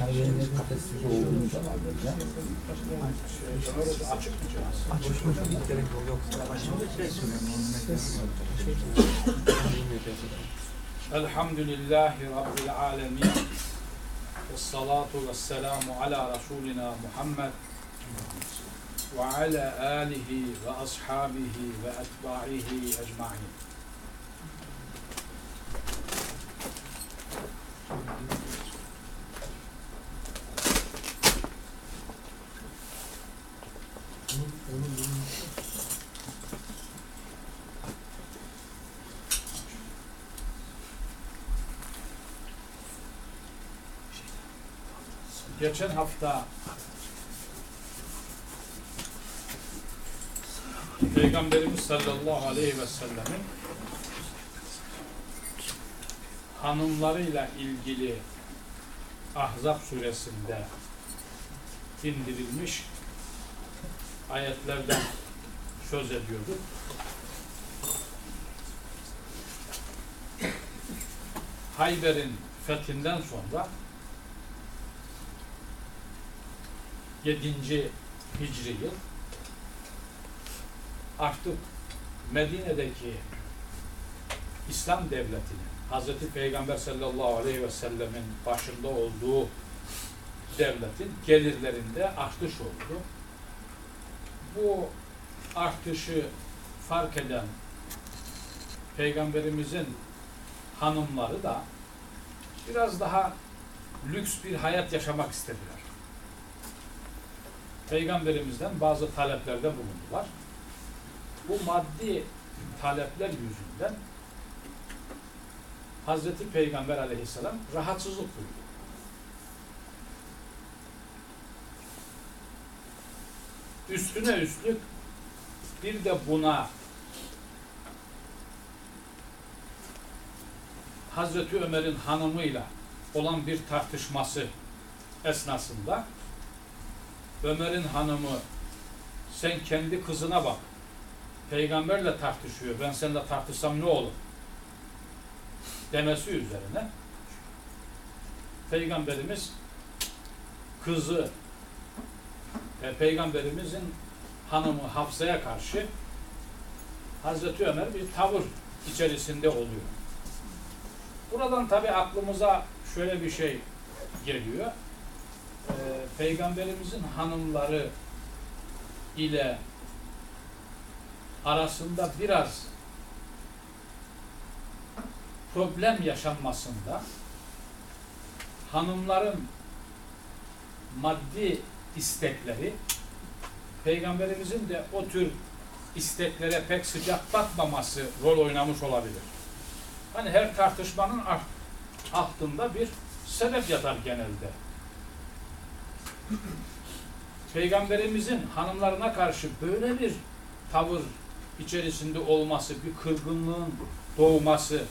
Yani yerine kafessiz olduğunu da var böyle. Açık mı cihaz? Açık gerek yok. Elhamdülillahi Geçen hafta Peygamberimiz sallallahu aleyhi ve sellemin hanımlarıyla ilgili Ahzab suresinde indirilmiş ayetlerden söz ediyorduk. Hayber'in fethinden sonra 7. Hicri yıl artık Medine'deki İslam devletinin Hazreti Peygamber sallallahu aleyhi ve sellemin başında olduğu devletin gelirlerinde artış oldu. Bu artışı fark eden Peygamberimizin hanımları da biraz daha lüks bir hayat yaşamak istediler. Peygamberimizden bazı taleplerde bulundular. Bu maddi talepler yüzünden Hazreti Peygamber aleyhisselam rahatsızlık duydu. Üstüne üstlük bir de buna Hazreti Ömer'in hanımıyla olan bir tartışması esnasında Ömer'in hanımı sen kendi kızına bak. Peygamberle tartışıyor. Ben seninle tartışsam ne olur? Demesi üzerine Peygamberimiz kızı e, Peygamberimizin hanımı Hafsa'ya karşı Hazreti Ömer bir tavır içerisinde oluyor. Buradan tabi aklımıza şöyle bir şey geliyor. Ee, Peygamberimizin hanımları ile arasında biraz problem yaşanmasında hanımların maddi istekleri Peygamberimizin de o tür isteklere pek sıcak bakmaması rol oynamış olabilir. Hani her tartışmanın altında bir sebep yatar genelde. Peygamberimizin hanımlarına karşı böyle bir tavır içerisinde olması, bir kırgınlığın doğması,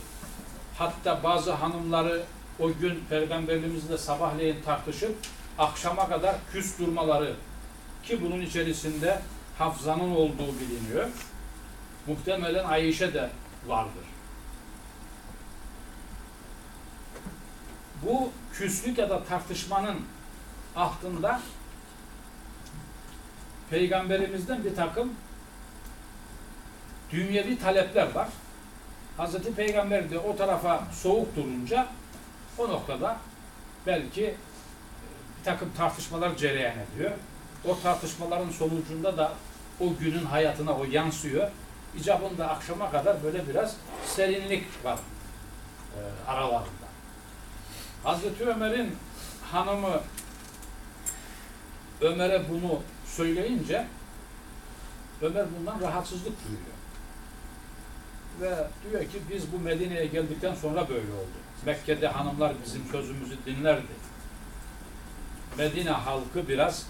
hatta bazı hanımları o gün Peygamberimizle sabahleyin tartışıp akşama kadar küs durmaları ki bunun içerisinde Hafza'nın olduğu biliniyor. Muhtemelen Ayşe de vardır. Bu küslük ya da tartışmanın altında Peygamberimizden bir takım dünyevi talepler var. Hazreti Peygamber de o tarafa soğuk durunca o noktada belki bir takım tartışmalar cereyan ediyor. O tartışmaların sonucunda da o günün hayatına o yansıyor. İcabında akşama kadar böyle biraz serinlik var e, aralarında. Hazreti Ömer'in hanımı Ömer'e bunu söyleyince Ömer bundan rahatsızlık duyuyor. Ve diyor ki biz bu Medine'ye geldikten sonra böyle oldu. Mekke'de hanımlar bizim sözümüzü dinlerdi. Medine halkı biraz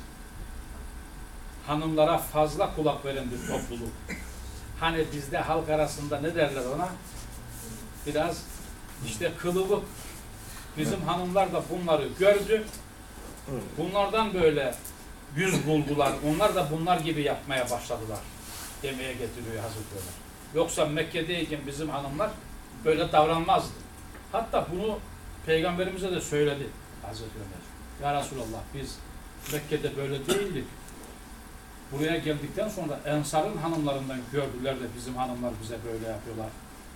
hanımlara fazla kulak veren bir topluluk. Hani bizde halk arasında ne derler ona? Biraz işte kılıbık. Bizim hanımlar da bunları gördü. Bunlardan böyle yüz buldular. Onlar da bunlar gibi yapmaya başladılar. Demeye getiriyor Hazreti Ömer. Yoksa Mekke'deyken bizim hanımlar böyle davranmazdı. Hatta bunu Peygamberimize de söyledi Hazreti Ömer. Ya Resulallah biz Mekke'de böyle değildik. Buraya geldikten sonra Ensar'ın hanımlarından gördüler de bizim hanımlar bize böyle yapıyorlar.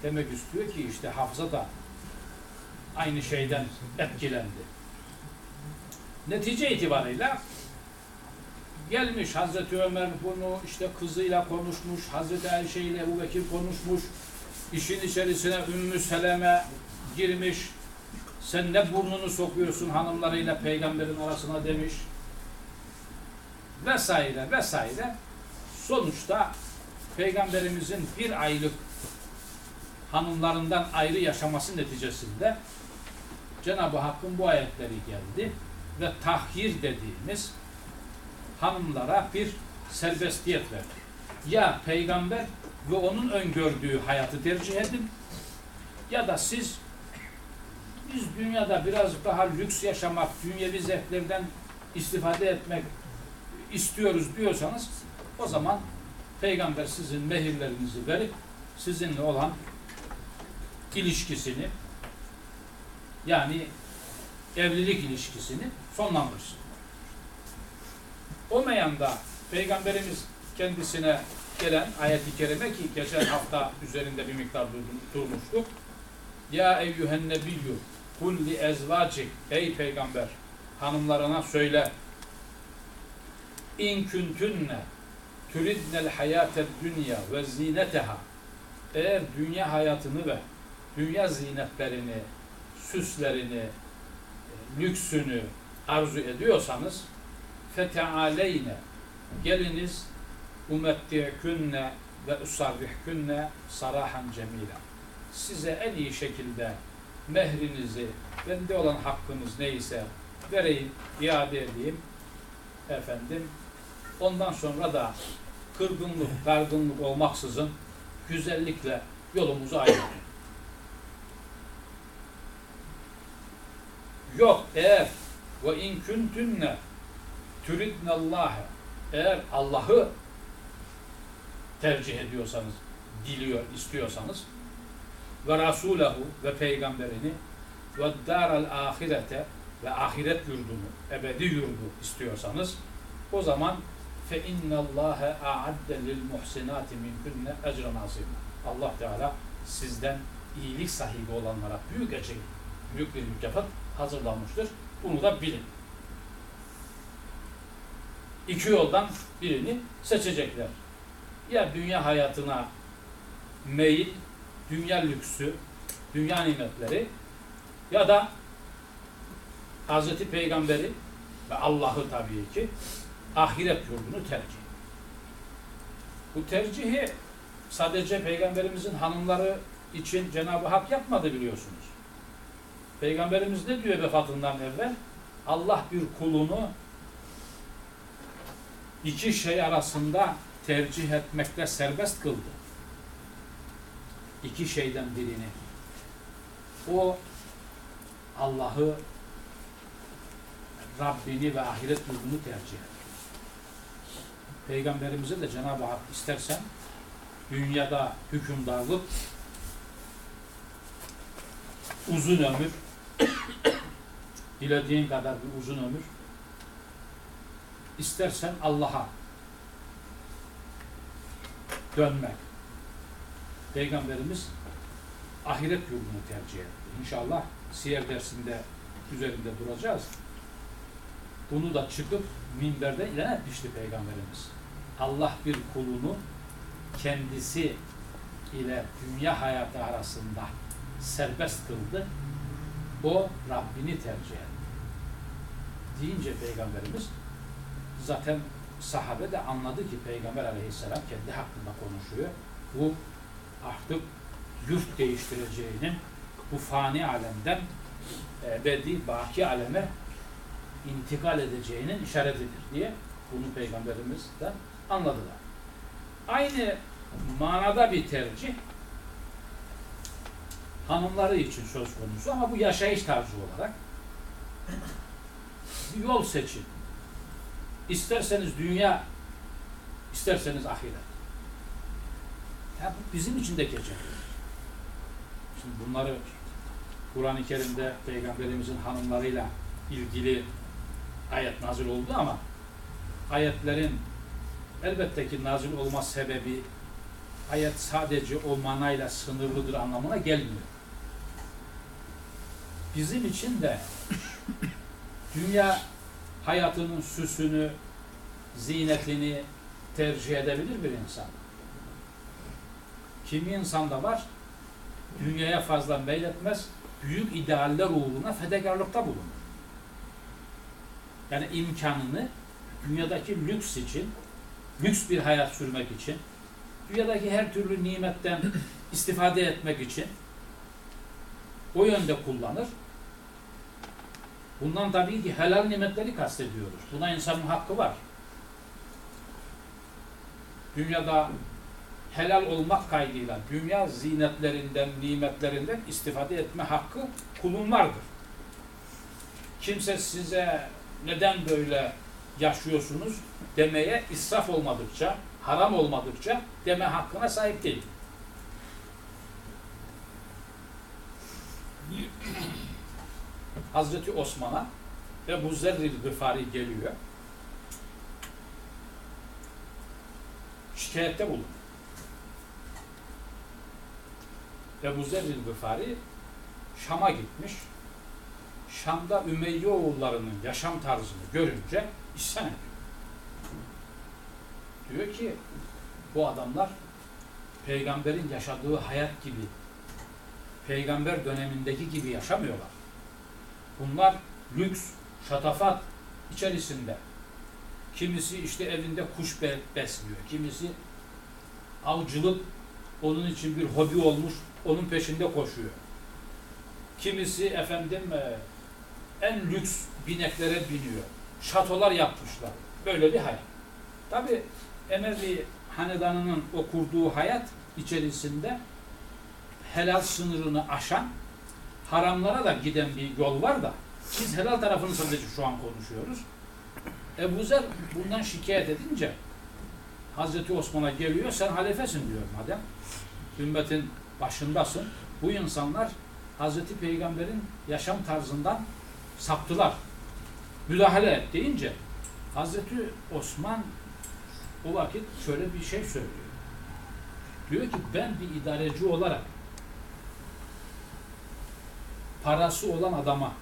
Demek istiyor ki işte Hafsa da aynı şeyden etkilendi. Netice itibarıyla gelmiş Hazreti Ömer bunu işte kızıyla konuşmuş, Hazreti Ayşe ile Ebu Bekir konuşmuş, işin içerisine Ümmü Seleme girmiş, sen ne burnunu sokuyorsun hanımlarıyla peygamberin arasına demiş. Vesaire vesaire. Sonuçta peygamberimizin bir aylık hanımlarından ayrı yaşaması neticesinde Cenab-ı Hakk'ın bu ayetleri geldi ve tahhir dediğimiz hanımlara bir serbestiyet verdi. Ya peygamber ve onun öngördüğü hayatı tercih edin ya da siz biz dünyada biraz daha lüks yaşamak, dünyevi zevklerden istifade etmek istiyoruz diyorsanız o zaman peygamber sizin mehirlerinizi verip sizinle olan ilişkisini yani evlilik ilişkisini sonlandırsın. O meyanda Peygamberimiz kendisine gelen ayet-i kerime ki geçen hafta üzerinde bir miktar dur- durmuştuk. Ya eyyühen nebiyyü kul li ezvacik ey peygamber hanımlarına söyle in küntünne turidnel hayated dünya ve zineteha eğer dünya hayatını ve dünya zinetlerini, süslerini, e, lüksünü arzu ediyorsanız fetealeyne geliniz umetti'künne ve usarrihkünne sarahan cemila size en iyi şekilde mehrinizi bende olan hakkınız neyse vereyim, iade edeyim. Efendim ondan sonra da kırgınlık, dargınlık olmaksızın güzellikle yolumuzu ayırın. Yok eğer ve in kuntunne turidnallâhe eğer Allah'ı tercih ediyorsanız, diliyor, istiyorsanız ve Rasulahu ve peygamberini ve daral ahirete ve ahiret yurdunu, ebedi yurdu istiyorsanız o zaman fe innallâhe a'adde lil muhsinati minkunne ecran azîmâ. Allah Teala sizden iyilik sahibi olanlara büyük ecir, büyük bir mükafat hazırlanmıştır. Bunu da bilin. İki yoldan birini seçecekler. Ya dünya hayatına meyil, dünya lüksü, dünya nimetleri ya da Hazreti Peygamberi ve Allah'ı tabii ki ahiret yurdunu tercih. Bu tercihi sadece Peygamberimizin hanımları için Cenab-ı Hak yapmadı biliyorsunuz. Peygamberimiz ne diyor vefatından evvel? Allah bir kulunu iki şey arasında tercih etmekte serbest kıldı. İki şeyden birini. O Allah'ı Rabbini ve ahiret yurdunu tercih etti. Peygamberimize de Cenab-ı Hak istersen dünyada hükümdarlık uzun ömür dilediğin kadar bir uzun ömür istersen Allah'a dönmek. Peygamberimiz ahiret yurdunu tercih etti. İnşallah siyer dersinde üzerinde duracağız. Bunu da çıkıp minberde ilan etmişti Peygamberimiz. Allah bir kulunu kendisi ile dünya hayatı arasında serbest kıldı. O Rabbini tercih etti. Deyince Peygamberimiz zaten sahabe de anladı ki Peygamber aleyhisselam kendi hakkında konuşuyor. Bu artık yurt değiştireceğinin bu fani alemden ebedi baki aleme intikal edeceğinin işaretidir diye bunu Peygamberimizden anladılar. Aynı manada bir tercih hanımları için söz konusu ama bu yaşayış tarzı olarak bir yol seçin. İsterseniz dünya, isterseniz ahiret. Ya bu bizim için de geçerli. Şimdi bunları Kur'an-ı Kerim'de Peygamberimizin hanımlarıyla ilgili ayet nazil oldu ama ayetlerin elbette ki nazil olma sebebi ayet sadece o manayla sınırlıdır anlamına gelmiyor. Bizim için de dünya hayatının süsünü, zinetini tercih edebilir bir insan. Kimi insanda var, dünyaya fazla meyletmez, büyük idealler uğruna fedakarlıkta bulunur. Yani imkanını dünyadaki lüks için, lüks bir hayat sürmek için, dünyadaki her türlü nimetten istifade etmek için o yönde kullanır. Bundan tabii ki helal nimetleri kastediyoruz. Buna insanın hakkı var. Dünyada helal olmak kaydıyla dünya zinetlerinden, nimetlerinden istifade etme hakkı kulun vardır. Kimse size neden böyle yaşıyorsunuz demeye israf olmadıkça, haram olmadıkça deme hakkına sahip değil. Hazreti Osman'a ve bu Zerril Gıfari geliyor. Şikayette bulun. Ebu Zerril Gıfari Şam'a gitmiş. Şam'da Ümeyye oğullarının yaşam tarzını görünce isyan ediyor. Diyor ki bu adamlar peygamberin yaşadığı hayat gibi peygamber dönemindeki gibi yaşamıyorlar. Bunlar lüks, şatafat içerisinde. Kimisi işte evinde kuş be- besliyor. Kimisi avcılık onun için bir hobi olmuş, onun peşinde koşuyor. Kimisi efendim e, en lüks bineklere biniyor. Şatolar yapmışlar. Böyle bir hayat. Tabi Emevi hanedanının o kurduğu hayat içerisinde helal sınırını aşan haramlara da giden bir yol var da biz helal tarafını sadece şu an konuşuyoruz. Ebu Zer bundan şikayet edince Hazreti Osman'a geliyor sen halefesin diyor madem ümmetin başındasın bu insanlar Hazreti Peygamber'in yaşam tarzından saptılar. Müdahale et deyince Hazreti Osman o vakit şöyle bir şey söylüyor. Diyor ki ben bir idareci olarak parası olan adama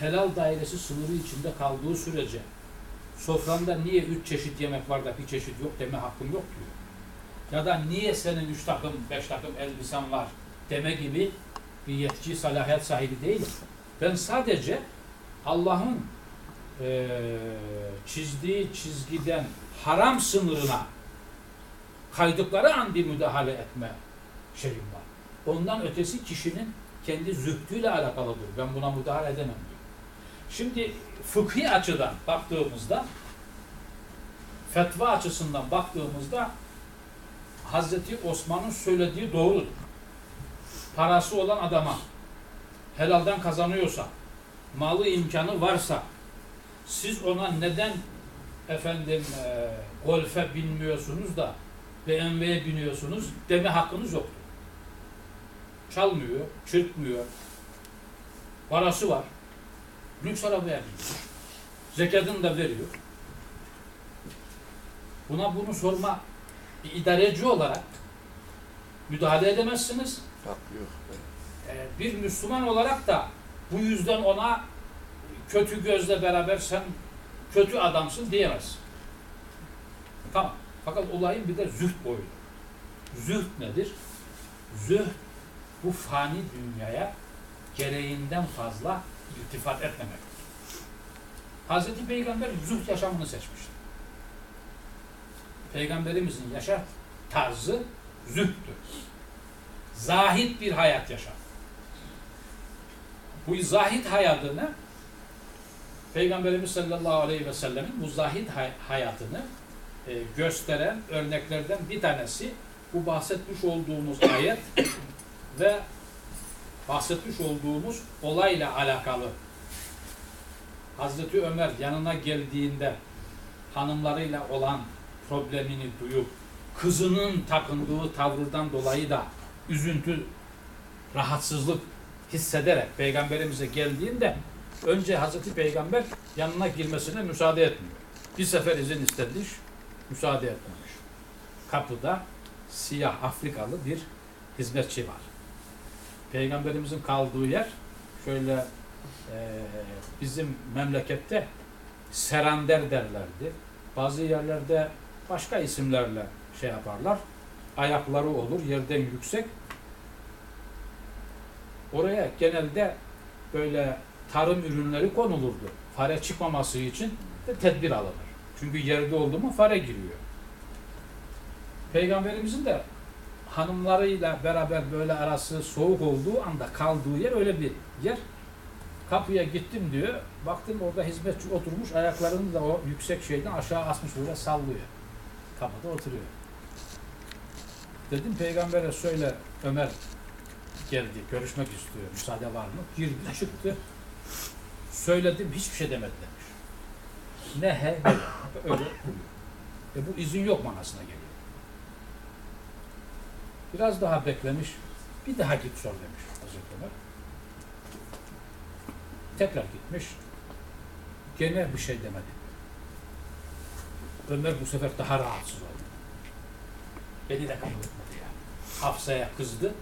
helal dairesi sınırı içinde kaldığı sürece sofranda niye üç çeşit yemek var da bir çeşit yok deme hakkım yok diyor. Ya da niye senin üç takım, beş takım elbisen var deme gibi bir yetki, salahiyet sahibi değilim. Ben sadece Allah'ın eee, çizdiği çizgiden haram sınırına kaydıkları an bir müdahale etme şeyim var. Ondan ötesi kişinin kendi zühdüyle alakalıdır. Ben buna müdahale edemem diyor. Şimdi fıkhi açıdan baktığımızda fetva açısından baktığımızda Hazreti Osman'ın söylediği doğrudur. Parası olan adama helalden kazanıyorsa, malı imkanı varsa siz ona neden efendim e, golfe binmiyorsunuz da BMW'ye biniyorsunuz deme hakkınız yoktur. Çalmıyor, çırpmıyor. Parası var. Lüks arabaya biniyor. Zekatını da veriyor. Buna bunu sorma bir idareci olarak müdahale edemezsiniz. Yok. Ee, bir Müslüman olarak da bu yüzden ona kötü gözle beraber sen kötü adamsın diyemez. Tamam. Fakat olayın bir de zühd boyutu. Zühd nedir? Zühd bu fani dünyaya gereğinden fazla iltifat etmemektir. Hazreti Peygamber zühd yaşamını seçmiştir. Peygamberimizin yaşam tarzı zühttür. Zahit bir hayat yaşar. Bu zahit hayatını Peygamberimiz sallallahu aleyhi ve sellemin bu zahit hay- hayatını e, gösteren örneklerden bir tanesi bu bahsetmiş olduğumuz ayet ve bahsetmiş olduğumuz olayla alakalı. Hazreti Ömer yanına geldiğinde hanımlarıyla olan problemini duyup kızının takındığı tavırdan dolayı da üzüntü, rahatsızlık hissederek peygamberimize geldiğinde Önce Hazreti Peygamber yanına girmesine müsaade etmiyor. Bir sefer izin istemiş, müsaade etmemiş. Kapıda siyah Afrikalı bir hizmetçi var. Peygamberimizin kaldığı yer şöyle eee, bizim memlekette Serander derlerdi. Bazı yerlerde başka isimlerle şey yaparlar. Ayakları olur yerden yüksek. Oraya genelde böyle tarım ürünleri konulurdu. Fare çıkmaması için de tedbir alınır. Çünkü yerde oldu mu fare giriyor. Peygamberimizin de hanımlarıyla beraber böyle arası soğuk olduğu anda kaldığı yer öyle bir yer. Kapıya gittim diyor. Baktım orada hizmetçi oturmuş. Ayaklarını da o yüksek şeyden aşağı asmış böyle sallıyor. Kapıda oturuyor. Dedim peygambere söyle Ömer geldi. Görüşmek istiyor. Müsaade var mı? Girdi çıktı. Söyledim hiçbir şey demedi demiş. Ne he öyle. E bu izin yok manasına geliyor. Biraz daha beklemiş. Bir daha git sor demiş Hazreti Ömer. Tekrar gitmiş. Gene bir şey demedi. Ömer bu sefer daha rahatsız oldu. Beni de kabul etmedi ya. Hafsa'ya kızdı.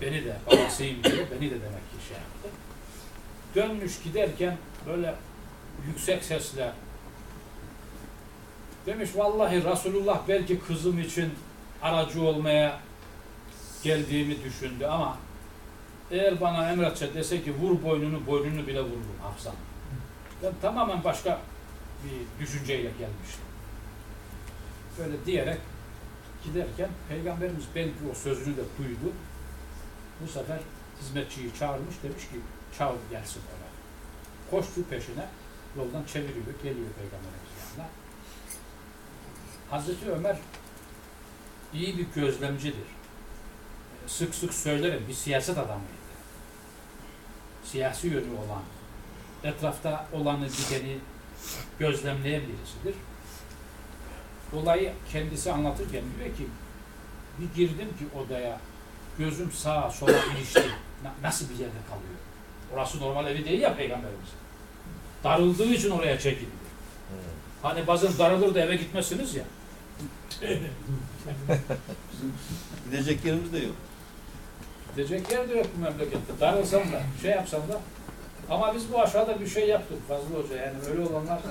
Beni de babasıyım diyor. Beni de demek ki şey yaptı. Dönmüş giderken böyle yüksek sesle demiş vallahi Resulullah belki kızım için aracı olmaya geldiğimi düşündü ama eğer bana emretse dese ki vur boynunu boynunu bile vururum Hafsa. Ben tamamen başka bir düşünceyle gelmiştim. Böyle diyerek giderken Peygamberimiz belki o sözünü de duydu. Bu sefer hizmetçiyi çağırmış demiş ki çağır gelsin Ömer. Koştu peşine yoldan çeviriyor geliyor Peygamberimiz yanına. Hazreti Ömer iyi bir gözlemcidir. Sık sık söylerim bir siyaset adamıydı. Siyasi yönü olan, etrafta olanı biteni gözlemleyen birisidir. Olayı kendisi anlatırken diyor ki bir girdim ki odaya gözüm sağa sola ilişti. Na- Nasıl bir yerde kalıyor? Orası normal evi değil ya peygamberimiz. Darıldığı için oraya çekildi. Hani bazen darılır da eve gitmezsiniz ya. Gidecek yerimiz de yok. Gidecek yer de yok bu memlekette. Darılsam da, şey yapsam da. Ama biz bu aşağıda bir şey yaptık Fazıl Hoca. Yani öyle olanlar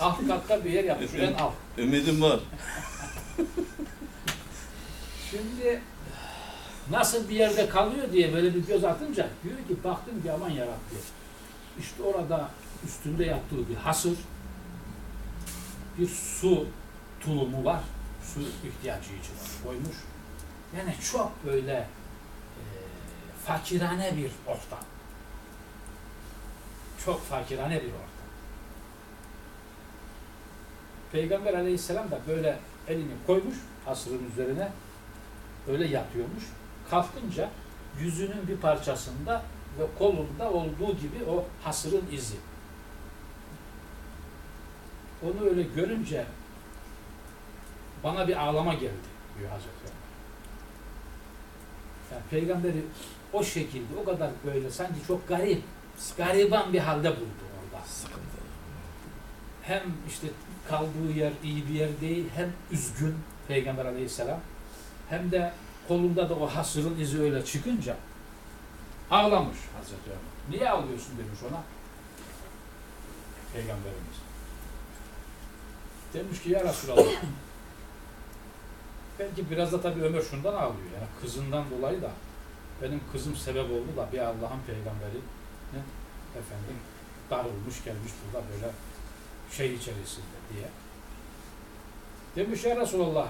alt katta bir yer yapmış. En alt. Ümidim var. Şimdi nasıl bir yerde kalıyor diye böyle bir göz atınca diyor ki baktım ki aman yarabbim. İşte orada üstünde yattığı bir hasır, bir su tulumu var. Su ihtiyacı için koymuş. Yani çok böyle e, fakirane bir ortam. Çok fakirane bir ortam. Peygamber aleyhisselam da böyle elini koymuş hasırın üzerine öyle yatıyormuş. Kalkınca yüzünün bir parçasında ve kolunda olduğu gibi o hasırın izi. Onu öyle görünce bana bir ağlama geldi diyor Hazreti Ömer. Yani peygamberi o şekilde o kadar böyle sanki çok garip, gariban bir halde buldu orada. Hem işte kaldığı yer iyi bir yer değil, hem üzgün Peygamber aleyhisselam, hem de kolunda da o hasırın izi öyle çıkınca ağlamış Hazreti Ömer. Niye ağlıyorsun demiş ona. Peygamberimiz. Demiş ki ya Resulallah belki biraz da tabii Ömer şundan ağlıyor. Yani kızından dolayı da benim kızım sebep oldu da bir Allah'ın peygamberi ne? efendim darılmış gelmiş burada böyle şey içerisinde diye. Demiş ya Resulallah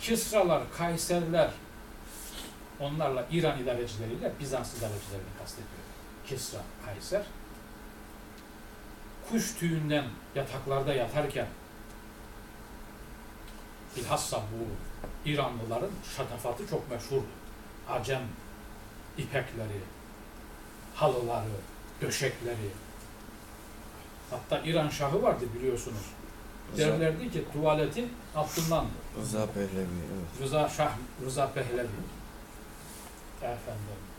Kisralar, Kayserler onlarla İran idarecileriyle Bizans idarecilerini kastediyor. Kisra, Kayser kuş tüyünden yataklarda yatarken bilhassa bu İranlıların şatafatı çok meşhurdu. Acem ipekleri, halıları, döşekleri. Hatta İran Şahı vardı biliyorsunuz. Derlerdi ki tuvaletin altındandır. Rıza Pehlevi, evet. Rıza Şah, Rıza Pehlevi. efendim